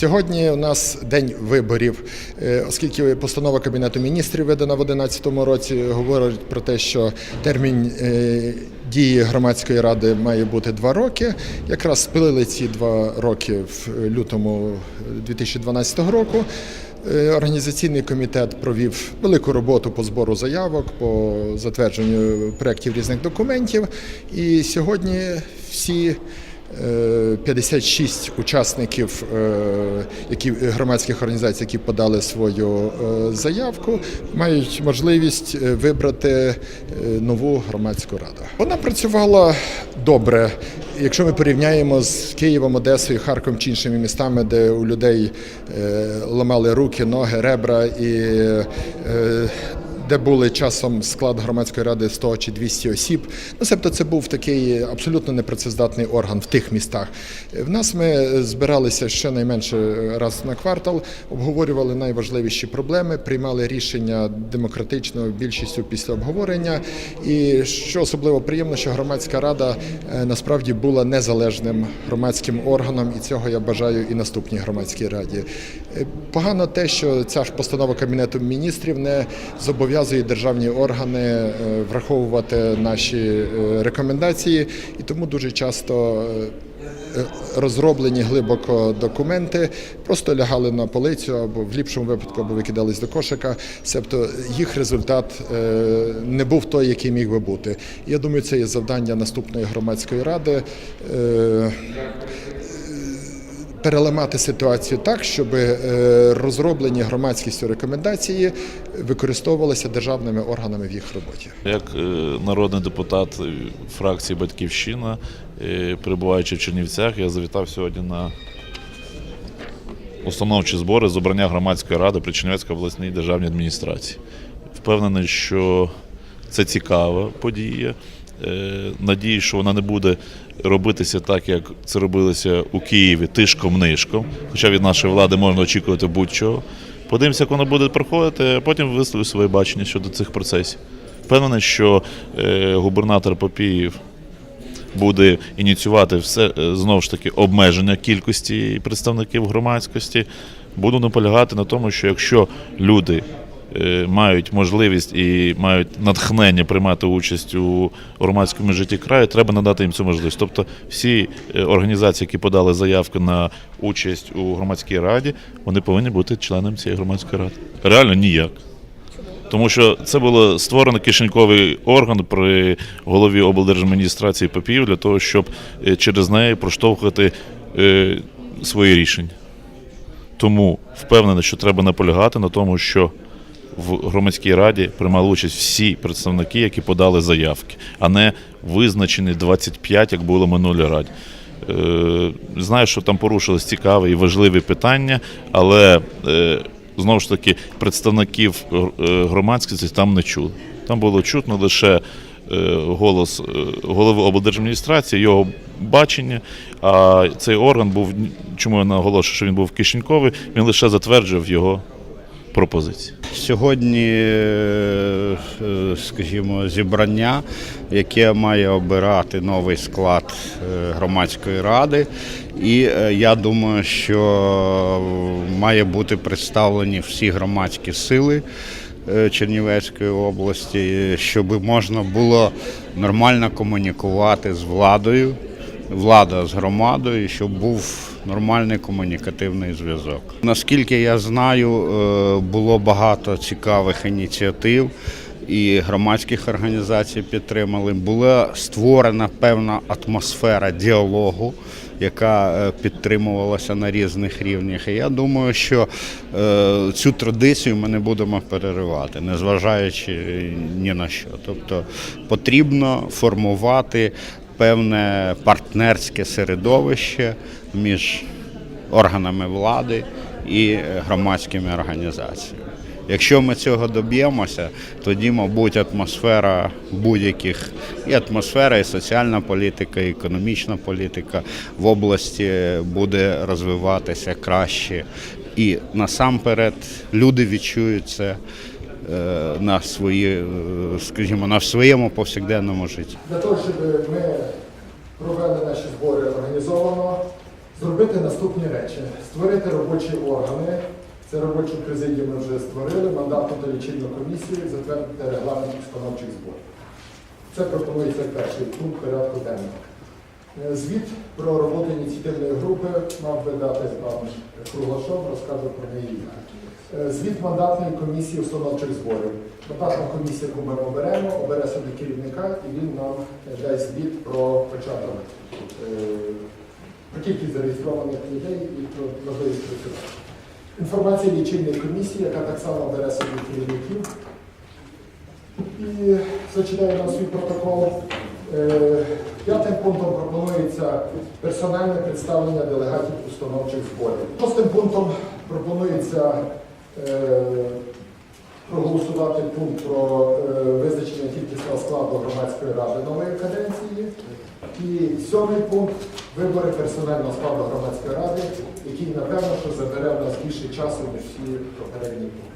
Сьогодні у нас день виборів, Е, оскільки постанова Кабінету міністрів видана в 2011 році, говорить про те, що термін е, дії громадської ради має бути два роки. Якраз спилили ці два роки в лютому 2012 року. Е, Організаційний комітет провів велику роботу по збору заявок, по затвердженню проєктів різних документів. І сьогодні всі е, 56 учасників е, які, громадських організацій, які подали свою е, заявку, мають можливість е, вибрати е, нову громадську раду. Вона працювала добре. Якщо ми порівняємо з Києвом, Одесою, Харковом чи іншими містами, де у людей е, ламали руки, ноги, ребра і е, де були часом склад громадської ради 100 чи 200 осіб. Ну, себто це був такий абсолютно непрацездатний орган в тих містах. В нас ми збиралися щонайменше раз на квартал, обговорювали найважливіші проблеми, приймали рішення демократичною більшістю після обговорення. І що особливо приємно, що громадська рада е, насправді була незалежним громадським органом, і цього я бажаю і наступній громадській раді. Е, Погано те, що ця ж постанова Кабінету міністрів не зобов'язує державні органи е, враховувати наші е, рекомендації, і тому дуже часто е, розроблені глибоко документи просто лягали на полицю або в ліпшому випадку або викидались до кошика. Себто їх результат не був той, який міг би бути. Я думаю, це є завдання наступної громадської ради. Переламати ситуацію так, щоб е, розроблені громадськістю рекомендації використовувалися державними органами в їх роботі. Як е, народний депутат е, фракції Батьківщина, перебуваючи в Чернівцях, я завітав сьогодні на установчі збори з обрання громадської ради при Чернівецькій обласній державній адміністрації. Впевнений, що це цікава подія. Е, Надію, що вона не буде робитися так, як це робилося у Києві тишком-нишком, хоча від нашої влади можна очікувати будь-чого. Подивимося, як воно буде проходити, а потім висловлю своє бачення щодо цих процесів. Впевнений, що е, губернатор Попіїв буде ініціювати все е, знову ж таки обмеження кількості представників громадськості. Буду наполягати на тому, що якщо люди мають можливість і мають натхнення приймати участь у громадському житті краю, треба надати їм цю можливість. Тобто всі е, організації, які подали заявки на участь у громадській раді, вони повинні бути членами цієї громадської ради. Реально ніяк. Тому що це було створено кишеньковий орган при голові облдержадміністрації Попів для того, щоб е, через неї проштовхувати е, свої рішення. Тому впевнений, що треба наполягати на тому, що в громадській раді приймали участь всі представники, які подали заявки, а не визначені 25, як було минулій раді. Е, Знаю, що там порушились цікаві і важливі питання, але е, знову ж таки представників е, громадськості там не чули. Там було чутно лише голос голови облдержадміністрації, його бачення. А цей орган був чому я наголошую, що він був кишеньковий, він лише затверджував його пропозиції. Сьогодні, е, е, скажімо, зібрання, яке має обирати новий склад е, громадської ради, і я думаю, що має бути представлені всі громадські сили. Чернівецької області, щоб можна було нормально комунікувати з владою, влада з громадою, щоб був нормальний комунікативний зв'язок. Наскільки я знаю, е, було багато цікавих ініціатив. І громадських організацій підтримали. Була створена певна атмосфера діалогу, яка е, підтримувалася на різних рівнях. І я думаю, що е, цю традицію ми не будемо переривати, незважаючи ні на що. Тобто потрібно формувати певне партнерське середовище між органами влади і е, громадськими організаціями. Якщо ми цього доб'ємося, тоді, мабуть, атмосфера будь-яких і атмосфера, і соціальна політика, і економічна політика в області буде розвиватися краще. І насамперед люди відчують це на свої, е, скажімо, на своєму повсякденному житті. Для того, щоб ми провели наші збори організовано, зробити наступні речі: створити робочі органи. Це робочу президію ми вже створили, мандатну та лічильну комісію, затвердити регламент установчих зборів. Це пропонується перший пункт порядку денного. Е, Звіт про роботу ініціативної групи мав би дати пан Круглашов, розкаже про неї. Е, Звіт мандатної комісії установчих зборів. Мандатна комісія, яку ми оберемо, обере собі керівника і він нам дасть звіт про початок, е, про кількість зареєстрованих людей і про можливість працювати. Інформація лічильної комісії, яка так само бере собі керівників і зачитаю нам свій протокол. Е, П'ятим пунктом пропонується персональне представлення делегатів установчих зборів. Шостим пунктом пропонується е, проголосувати пункт про е, визначення кількісного складу громадської ради нової каденції. І сьомий пункт вибори персонального складу громадської ради, який напевно що забере в нас більше часу, ніж всі попередні пункти.